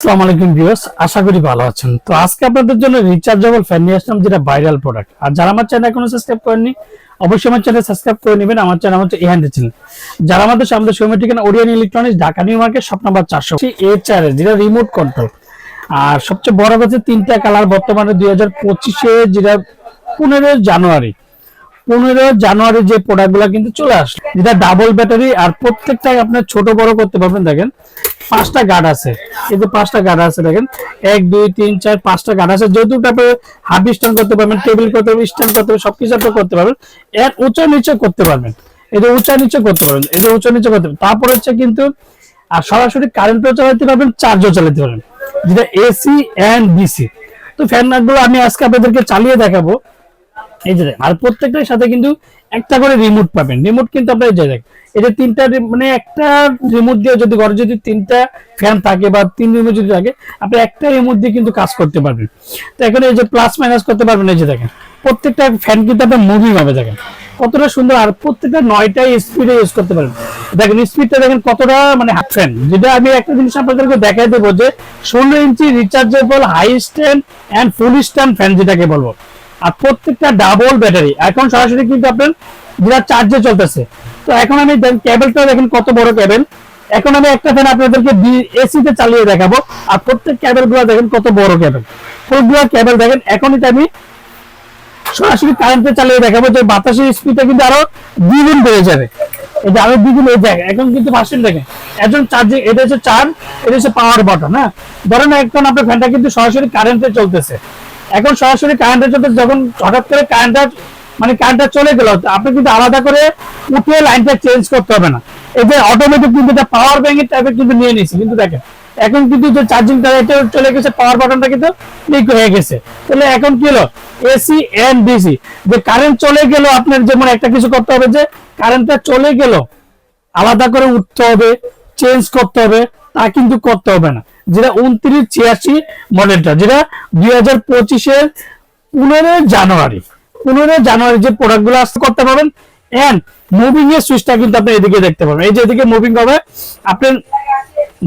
আসসালামু আলাইকুম আশা করি ভালো আছেন। তো আজকে আপনাদের জন্য রিচার্জেবল ফ্যান নিয়ে আসলাম, যেটা ভাইরাল প্রোডাক্ট আর যারা আমার চ্যানেল এখনও সাবস্ক্রাইব করেননি, অবশ্যই আমার চ্যানেল সাবস্ক্রাইব করে নেবেন, আমার চ্যানেল হচ্ছে এহান্ড চ্যানেল যারা আমাদের সামনে সময় ঠিকানা Orion electronics Dhaka new market shop number চারশো এ চার যেটা রিমোট কন্ট্রোল আর সবচেয়ে বড় কথা তিনটা কালার বর্তমানে দুই হাজার পঁচিশে, যেটা পনেরো জানুয়ারি। পনেরো জানুয়ারি যে কিন্তু চলে আসলো। যেটা ডাবল ব্যাটারি আর আপনার ছোট বড় করতে পারবেন, দেখেন। পাঁচটা গার্ড আছে। পাঁচটা গার্ড আছে, দেখেন। এক, দুই, তিন, চার, পাঁচটা গার্ড আছে। যেহেতু আপনি হাফ স্ট্যান্ড করতে পারবেন টেবিল করতে পারবেন স্ট্যান্ড করতে পারবেন, সবকিছু আপনি করতে পারবেন। এর উঁচা নিচে করতে পারবেন। এই উঁচা নিচে করতে পারবেন, এই উঁচা নিচে করতে পারবেন। তারপর হচ্ছে কিন্তু, আর সরাসরি কারেন্টও চালাতে পারবেন চার্জও চালাতে পারবেন। যেটা এসি এন্ড ডিসি তো ফ্যানগুলো আমি আজকে আপনাদেরকে চালিয়ে দেখাবো। এই যে আর প্রত্যেকটার সাথে কিন্তু একটা করে রিমোট পাবেন। রিমোট কিন্তু আপনার যে দেখেন, এই যে তিনটা মানে একটা রিমোট দিয়ে যদি ঘরে যদি তিনটা ফ্যান থাকে বা তিন রিমোট যদি থাকে, আপনি একটা রিমোট দিয়ে কিন্তু কাজ করতে পারবেন। তো এখানে এই যে প্লাস মাইনাস করতে পারবেন, এই যে দেখেন, প্রত্যেকটা ফ্যান কিন্তু আপনার মুভিং হবে, দেখেন। কতটা সুন্দর, আর প্রত্যেকটা নয়টা স্পিডে ইউজ করতে পারবেন। দেখেন স্পিডটা দেখেন কতটা মানে হাফ ফ্যান যেটা আমি একটা জিনিস আপনাদেরকে দেখাই দেবো যে, ষোলো ইঞ্চি rechargeable high stand and full stand fan যেটাকে বলব। আর প্রত্যেকটা ডাবল ব্যাটারি এখন সরাসরি কিন্তু আপনার যেটা চার্জে চলতেছে। তো এখন আমি কেবলটা দেখেন কত বড় কেবল এখন আমি একটা ফ্যান আপনাদেরকে এসি তে চালিয়ে দেখাবো। আর প্রত্যেক কেবলগুলো দেখেন কত বড় কেবল সবগুলো কেবল দেখেন, এখনই আমি সরাসরি কারেন্টে চালিয়ে দেখাবো যে বাতাসের স্পিডটা কিন্তু আরও দ্বিগুণ বেড়ে যাবে। এই যে আরও দ্বিগুণ এই জায়গায় এখন কিন্তু ভার্সন দেখেন, একজন চার্জিং এটা হচ্ছে চার্জ এটা হচ্ছে পাওয়ার বাটন হ্যাঁ? ধরেন এখন আপনার ফ্যানটা কিন্তু সরাসরি কারেন্টে চলতেছে। এখন সরাসরি কারেন্টে চলতেছে যখন হঠাৎ করে কারেন্টটা মানে কারেন্টটা চলে গেল আপনি কিন্তু আলাদা করে উঠে লাইনটা চেঞ্জ করতে হবে না। যে অটোমেটিক কিন্তু এটা পাওয়ার ব্যাংকের টাইপের কিন্তু নিয়ে নিয়েছে, কিন্তু দেখেন, এখন কিন্তু যে চার্জিংটা এটা চলে গেছে পাওয়ার বাটনটা কিন্তু ক্লিক হয়ে গেছে। তাহলে এখন কি হলো? এসি এন্ড ডিসি যে কারেন্ট চলে গেল আপনার যেমন একটা কিছু করতে হবে যে কারেন্টটা চলে গেল, আলাদা করে উঠতে হবে চেঞ্জ করতে হবে, তা কিন্তু করতে হবে না। যেটা উনত্রিশ ছিয়াশি মডেলটা, যেটা দুই হাজার পঁচিশের পনেরো জানুয়ারি পনেরো জানুয়ারি যে প্রোডাক্টগুলো আসতে করতে পারবেন এন্ড মুভিং এর সুইচটা কিন্তু আপনি এদিকে দেখতে পাবেন এই যে এদিকে মুভিং হবে, আপনি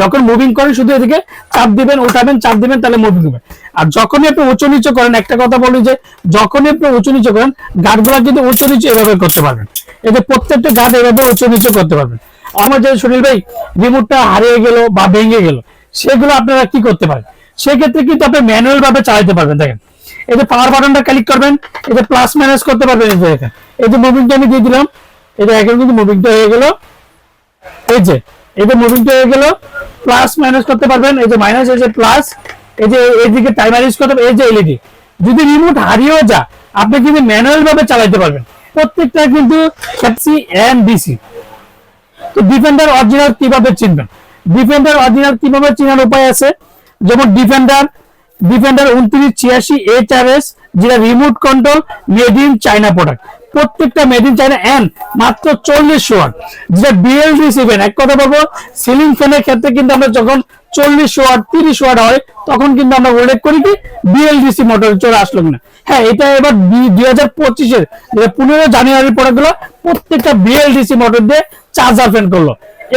যখন মুভিং করেন শুধু এদিকে চাপ দিবেন, উঠাবেন, চাপ দিবেন, তাহলে মুভিং হবে। আর যখনই আপনি উঁচু নিচু করেন, একটা কথা বলি যে, যখনই আপনি উঁচু নিচু করেন গার্ডগুলো কিন্তু উঁচু নিচু এভাবে করতে পারবেন। যে প্রত্যেকটা গার্ড এভাবে উঁচু নিচু করতে পারবেন। আমার যে সুনীল ভাই রিমোটটা হারিয়ে গেল বা ভেঙে গেল সেগুলো আপনারা কি করতে পারেন সেক্ষেত্রে কিন্তু আপনি ম্যানুয়াল ভাবে চালাতে পারবেন দেখেন এই যে পাওয়ার বাটনটা ক্লিক করবেন এই যে প্লাস মাইনাস করতে পারবেন এই যে এই যে মুভিংটা আমি দিয়ে দিলাম এই যে এখন কিন্তু মুভিংটা হয়ে গেল এই যে এই যে মুভিংটা হয়ে গেল প্লাস মাইনাস করতে পারবেন এই যে মাইনাস এই যে প্লাস এই যে এইদিকে টাইমার ইউজ করতে এই যে এলইডি যদি রিমোট হারিয়েও যা আপনি কিন্তু ম্যানুয়াল ভাবে চালাতে পারবেন প্রত্যেকটা কিন্তু সি ডিসি তো ডিফেন্ডার অরিজিনাল কীভাবে চিনবেন ডিফেন্ডার অরিজিনাল কীভাবে চেনার উপায় আছে? যেমন ডিফেন্ডার ডিফেন্ডার উনত্রিশ, ছিয়াশি এইচ আর এস যেটা remote control made in China product প্রত্যেকটা মেড ইন চাইনা এন্ড মাত্র চল্লিশ ওয়াট। যেটা বিএলডি সিভেন এক কথা বলব সিলিং ফ্যানের ক্ষেত্রে কিন্তু আমরা যখন চল্লিশ ওয়াট, তিরিশ ওয়াট হয়, তখন কিন্তু আমরা উল্লেখ করি কি বিএলডিসি মোটর চলে আসলো না হ্যাঁ এটা এবার দুই হাজার পঁচিশের পনেরো জানুয়ারি প্রোডাক্টগুলো প্রত্যেকটা বিএলডিসি মোটর দিয়ে চার্জার ফ্যান করল।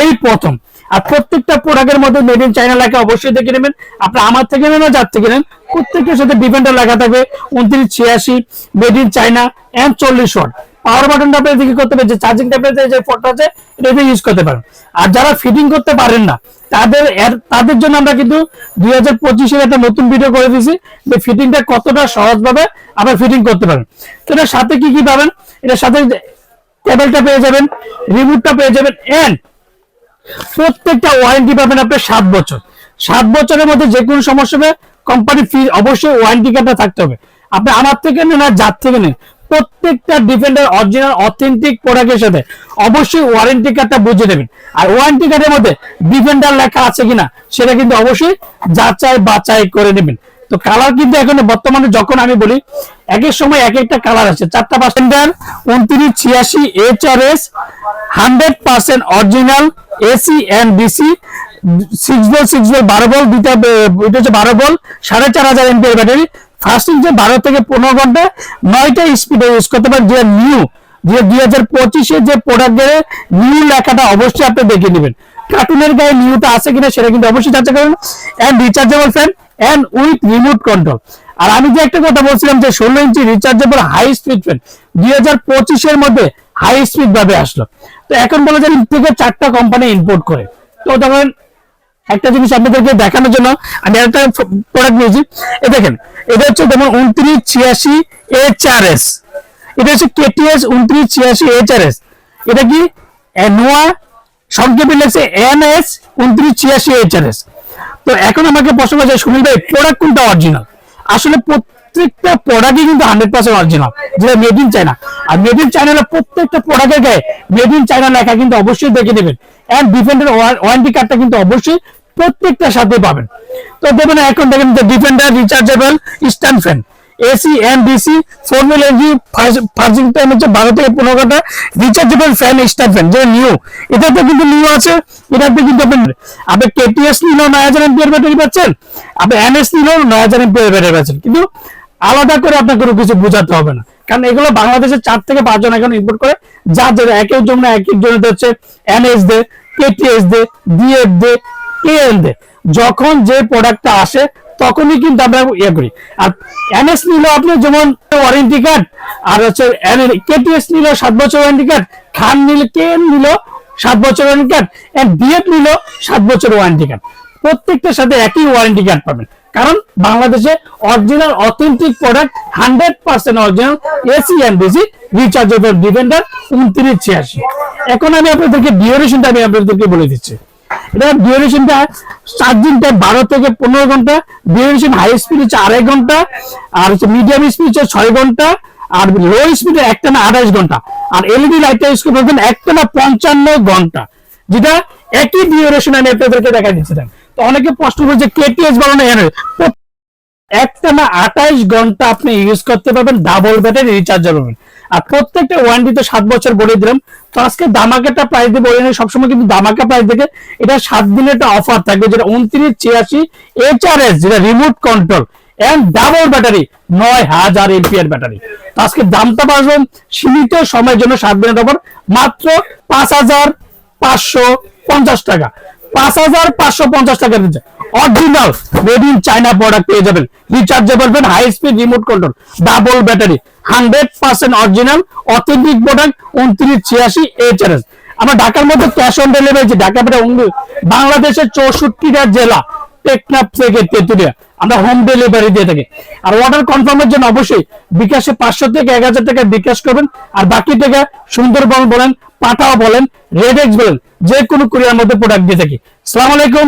এই প্রথম। আর প্রত্যেকটা প্রোডাক্টের মধ্যে মেড ইন চাইনা লেখা অবশ্যই দেখে নেবেন। আপনি আমার থেকে নেন যার থেকে নেন, প্রত্যেকটার সাথে ডিফেন্ডার লেখা থাকবে। উনত্রিশ, ছিয়াশি মেড ইন চাইনা এন্ড চল্লিশ ওয়াট পাওয়ার বাটনটা আপনি এদিকে করতে পারেন, যে চার্জিং টেম্পারেচার যে ফোনটা আছে, এটা ইউজ করতে পারেন। আর যারা ফিটিং করতে পারেন না, তাদের তাদের জন্য আমরা কিন্তু দুই হাজার পঁচিশের একটা নতুন ভিডিও করে দিয়েছি। যে ফিটিংটা কতটা সহজভাবে আবার ফিটিং করতে পারেন। তো এটার সাথে কি কি পাবেন? এটার সাথে কেবলটা পেয়ে যাবেন রিমোটটা পেয়ে যাবেন এন্ড প্রত্যেকটা ওয়ারেন্টি পাবেন আপনি সাত বছর। সাত বছরের মধ্যে যে কোনো সমস্যা হবে কোম্পানি ফি অবশ্যই ওয়ারেন্টি কার্ডটা থাকতে হবে। আপনি আমার থেকে নেন আর যার থেকে নেন। প্রত্যেকটা ডিফেন্ডার অরিজিনাল অথেন্টিক প্রোডাক্টের সাথে অবশ্যই ওয়ারেন্টি কার্ডটা বুঝে নেবেন আর ওয়ারেন্টি কার্ডের মধ্যে ডিফেন্ডার লেখা আছে কিনা, সেটা কিন্তু অবশ্যই যাচাই বাছাই করে নেবেন। তো কালার কিন্তু এখন বর্তমানে যখন আমি বলি এক এক সময় এক একটা কালার আছে চারটা পার্সেন্টার উনত্রিশ, ছিয়াশি H R S hundred percent original AC and DC six ball six ball বারো বল দুইটা হচ্ছে বারো বল সাড়ে চার হাজার এমপিআর ব্যাটারি। ফার্স্টিং যে বারো থেকে পনেরো ঘণ্টা, নয়টা স্পিডে ইউজ করতে পারেন, যে নিউ যে দুই হাজার পঁচিশে যে প্রোডাক্টের নিউ লেখাটা অবশ্যই আপনি দেখে নেবেন। কার্টুনের গায়ে নিউটা আছে কিনা সেটা কিন্তু অবশ্যই যাচাই করবেন and rechargeable fan and with remote control আর আমি যে একটা কথা বলছিলাম যে ষোলো ইঞ্চি রিচার্জেবল হাই স্পিড ফ্যান দুই হাজার মধ্যে হাই স্পিড ভাবে আসলো। তো এখন বলে যে থেকে চারটা কোম্পানি ইম্পোর্ট করে। তো তখন একটা জিনিস আপনাদেরকে দেখানোর জন্য আমি একটা প্রোডাক্ট নিয়েছি। এ দেখেন, এটা হচ্ছে যেমন উনত্রিশ ছিয়াশি এইচ আর এস এটা হচ্ছে কেটিএস উনত্রিশ ছিয়াশি এইচ আর এস এটা কি? নোয়া সংক্ষেপে লেগেছে এন এস উনত্রিশ ছিয়াশি এইচ আর এস তো এখন আমাকে প্রশ্ন করছে, সুনীল ভাই প্রোডাক্ট কোনটা অরিজিনাল আসলে প্রত্যেকটা প্রোডাক্টই কিন্তু হান্ড্রেড পার্সেন্ট অরিজিনাল যেটা মেড ইন চায়না আর মেড ইন চায়না প্রত্যেকটা প্রোডাক্টের গায়ে মেড ইন চায়না লেখা কিন্তু অবশ্যই দেখে দেবেন অ্যান্ড ডিফেন্ডার ওয়ারেন্টি কার্ডটা কিন্তু অবশ্যই প্রত্যেকটার সাথে পাবেন। তো দেখবেন এখন দেখেন যে Defender rechargeable stand fan AC and DC four wheel NG charging time হচ্ছে বারো থেকে পনেরো ঘণ্টা। রিচার্জেবল ফ্যান স্ট্যান্ড ফ্যান যে নিউ এটাতে কিন্তু নিউ আছে। এটাতে কিন্তু আপনি আপনি কেটিএস নিলেও নয় হাজার এমপিয়ার ব্যাটারি পাচ্ছেন। আপনি এনএস নিলেও নয় হাজার এমপিয়ার ব্যাটারি পাচ্ছেন। কিন্তু আলাদা করে আপনার কোনো কিছু বোঝাতে হবে না। কারণ এগুলো বাংলাদেশের চার থেকে পাঁচজন এখন ইম্পোর্ট করে। যার যার এক এক জন্য এক জনের হচ্ছে এনএস দে কেটিএস দে ডিএফ দে কে কেএল দে। যখন যে প্রোডাক্টটা আসে তখনই কিন্তু আমরা ইয়ে করি। আর এনএস নিল আপনি যেমন ওয়ারেন্টি কার্ড আর হচ্ছে কেটিএস নিল সাত বছর ওয়ারেন্টি কার্ড খান নিল কে নিল সাত বছর ওয়ারেন্টি কার্ড এন্ড ডিএফ নিল সাত বছর ওয়ারেন্টি কার্ড প্রত্যেকটার সাথে একই ওয়ারেন্টি কার্ড পাবেন। কারণ বাংলাদেশে original authentic product hundred percent original AC and DC rechargeable Defender উনত্রিশ ছিয়াশি। এখন আমি আপনাদেরকে ডিউরেশনটা আমি আপনাদেরকে বলে দিচ্ছি। এটা ডিউরেশনটা টাইম বারো থেকে পনেরো ঘণ্টা। ডিউরেশন হাই স্পিড হচ্ছে আড়াই ঘণ্টা, আর হচ্ছে মিডিয়াম স্পিড হচ্ছে ছয় ঘণ্টা, আর লো স্পিডে একটা না আঠাশ ঘণ্টা। আর এলইডি লাইটটা ইউজ করবেন একটা না পঞ্চান্ন ঘণ্টা। যেটা একই ডিউরেশন আমি আপনাদেরকে দেখা দিচ্ছিলাম তো অনেকে প্রশ্ন করছে কেটিএস বলো না এর একটা না আঠাইশ ঘণ্টা আপনি ইউজ করতে পারবেন ডাবল ব্যাটারি রিচার্জ পাবেন। আর প্রত্যেকটা ওয়ারেন্টি তো সাত বছর বলে দিলাম। তো আজকে দামাকাটা প্রাইস দিয়ে বলে সবসময় কিন্তু দামাকা প্রাইস দেখে এটা সাত দিনের একটা অফার থাকবে, যেটা উনত্রিশ, ছিয়াশি এইচআরএস যেটা remote control and double battery নয় হাজার এমপিআর ব্যাটারি আজকে দামটা বাড়বেন সীমিত সময়ের জন্য সাত দিনের অফার মাত্র পাঁচ হাজার পাঁচশো পঞ্চাশ টাকা। পাঁচ হাজার পাঁচশো পঞ্চাশ টাকা দিচ্ছে। Original made in China product পেয়ে যাবেন। Rechargeable fan high speed remote control double battery hundred percent original authentic product উনত্রিশ, ছিয়াশি এইচআরএস আমরা ঢাকার মধ্যে ক্যাশ অন ডেলিভারি ঢাকা পেটে বাংলাদেশের চৌষট্টিটা জেলা, টেকনাফ থেকে তেতুলিয়া, আমরা হোম ডেলিভারি দিয়ে থাকি। আর অর্ডার কনফার্মের জন্য অবশ্যই বিকাশে পাঁচশো থেকে এক হাজার টাকা বিকাশ করবেন, আর বাকি টাকা সুন্দরবন বলেন পাঠাও বলেন রেডেক্স বলেন যে কোনো কুরিয়ার মধ্যে প্রোডাক্ট দিয়ে থাকি। সালাম আলাইকুম